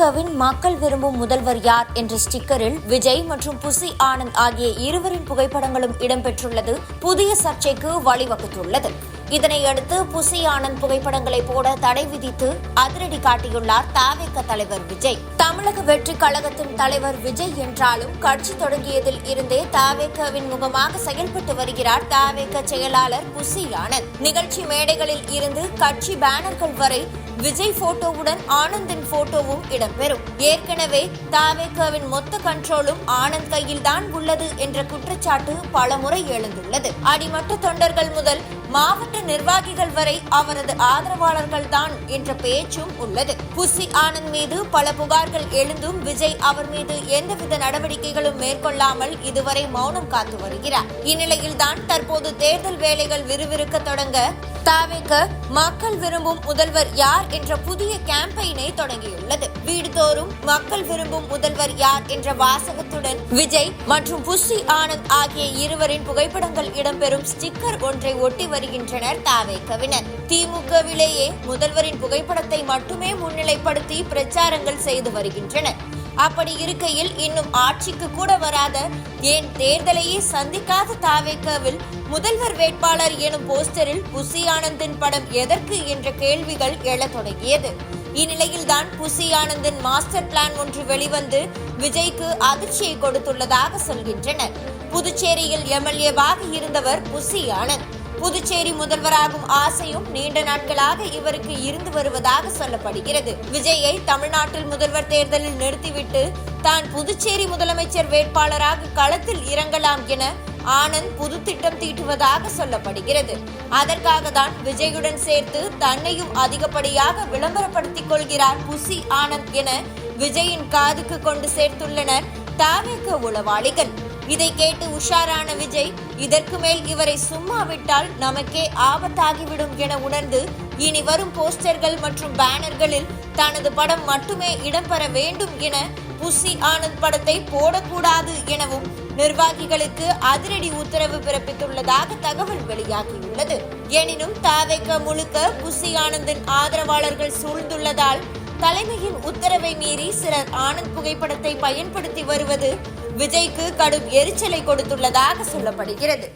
அமெரிக்காவின் மக்கள் விரும்பும் முதல்வர் யார்? என்ற ஸ்டிக்கரில் விஜய் மற்றும் புசி ஆனந்த் ஆகிய இருவரின் புகைப்படங்களும் இடம்பெற்றுள்ளது. புதிய சர்ச்சைக்கு வழிவகுத்துள்ளது. இதனையடுத்து புசி ஆனந்த் புகைப்படங்களை போட தடை விதித்து அதிரடி காட்டியுள்ளார் தாவேக்க தலைவர் விஜய். தமிழக வெற்றி கழகத்தின் தலைவர் விஜய் என்றாலும் கட்சி தொடங்கியதில் இருந்தே தாவேகவின் முகமாக செயல்பட்டு வருகிறார் தாவேக செயலாளர் புசி ஆனந்த். நிகழ்ச்சி மேடைகளில் இருந்து கட்சி பேனர்கள் வரை விஜய் போட்டோவுடன் ஆனந்தின் போட்டோவும் இடம்பெறும். ஏற்கனவே தாவேகாவின் மொத்த கண்ட்ரோலும் ஆனந்த் கையில் தான் உள்ளது என்ற குற்றச்சாட்டு பலமுறை எழுந்துள்ளது. அடிமட்ட தொண்டர்கள் முதல் மாவட்ட நிர்வாகிகள் வரை அவரது ஆதரவாளர்கள் தான் என்ற பேச்சும் உள்ளது. புசி ஆனந்த் மீது பல புகார்கள் எழுந்தும் விஜய் அவர் மீது எந்தவித நடவடிக்கைகளும் மேற்கொள்ளாமல் இதுவரை மௌனம் காத்து வருகிறார். இந்நிலையில் தான் தற்போது தேர்தல் வேலைகள் விறுவிறுக்க தொடங்க தாவேக மக்கள் விரும்பும் முதல்வர் யார் என்ற புதிய கேம்பெயினை தொடங்கியுள்ளது. வீடுதோறும் மக்கள் விரும்பும் முதல்வர் யார் என்ற வாசகத்துடன் விஜய் மற்றும் புஷி ஆனந்த் ஆகிய இருவரின் புகைப்படங்கள் இடம்பெறும் ஸ்டிக்கர் ஒன்றை ஒட்டி வருகின்றனர் தாவேகவினர் திமுகவிலேயே முதல்வரின் புகைப்படத்தை மட்டுமே முன்னிலைப்படுத்தி பிரச்சாரங்கள் செய்து வருகின்றனர் அப்படி இருக்கையில் இன்னும் ஆட்சிக்கு கூட வராத ஏன் தேர்தலையே சந்திக்காத தாவேக்காவில் முதல்வர் வேட்பாளர் எனும் போஸ்டரில் புசி ஆனந்தின் படம் எதற்கு என்ற கேள்விகள் எழத் தொடங்கியது. இந்நிலையில்தான் புசி ஆனந்தின் மாஸ்டர் பிளான் ஒன்று வெளிவந்து விஜய்க்கு அதிர்ச்சியை கொடுத்துள்ளதாக சொல்கின்றனர். புதுச்சேரியில் எம்எல்ஏவாக இருந்தவர் புசி ஆனந்த். புதுச்சேரி முதல்வராகும் ஆசையும் நீண்ட நாட்களாக இவருக்கு இருந்து வருவதாக சொல்லப்படுகிறது. விஜயை தமிழ்நாட்டில் முதல்வர் தேர்தலில் நிறுத்திவிட்டு தான் புதுச்சேரி முதலமைச்சர் வேட்பாளராக களத்தில் இறங்கலாம் என ஆனந்த் புது திட்டம் தீட்டுவதாக சொல்லப்படுகிறது. அதற்காக தான் விஜயுடன் சேர்த்து தன்னையும் அதிகப்படியாக விளம்பரப்படுத்திக் கொள்கிறார் புசி ஆனந்த் என விஜயின் காதுக்கு கொண்டு சேர்த்துள்ளனர் தாவேக உளவாளிகள். இதை கேட்டு உஷாரான விஜய் இதற்கு மேல் இவரை சும்மா விட்டால் நமக்கே ஆபத்தாகிவிடும் என உணர்ந்து இனி வரும் போஸ்டர்கள் மற்றும் பேனர்களில் தனது படம் மட்டுமே இடம்பெற வேண்டும் என புசி ஆனந்த் படத்தை போடக்கூடாது எனவும் நிர்வாகிகளுக்கு அதிரடி உத்தரவு பிறப்பித்துள்ளதாக தகவல் வெளியாகியுள்ளது. எனினும் தாவைக்க முழுக்க புசி ஆனந்தின் ஆதரவாளர்கள் சூழ்ந்துள்ளதால் தலைமையின் உத்தரவை மீறி சிலர் ஆனந்த் புகைப்படத்தை பயன்படுத்தி வருவது விஜய்க்கு கடும் எரிச்சலை கொடுத்துள்ளதாக சொல்லப்படுகிறது.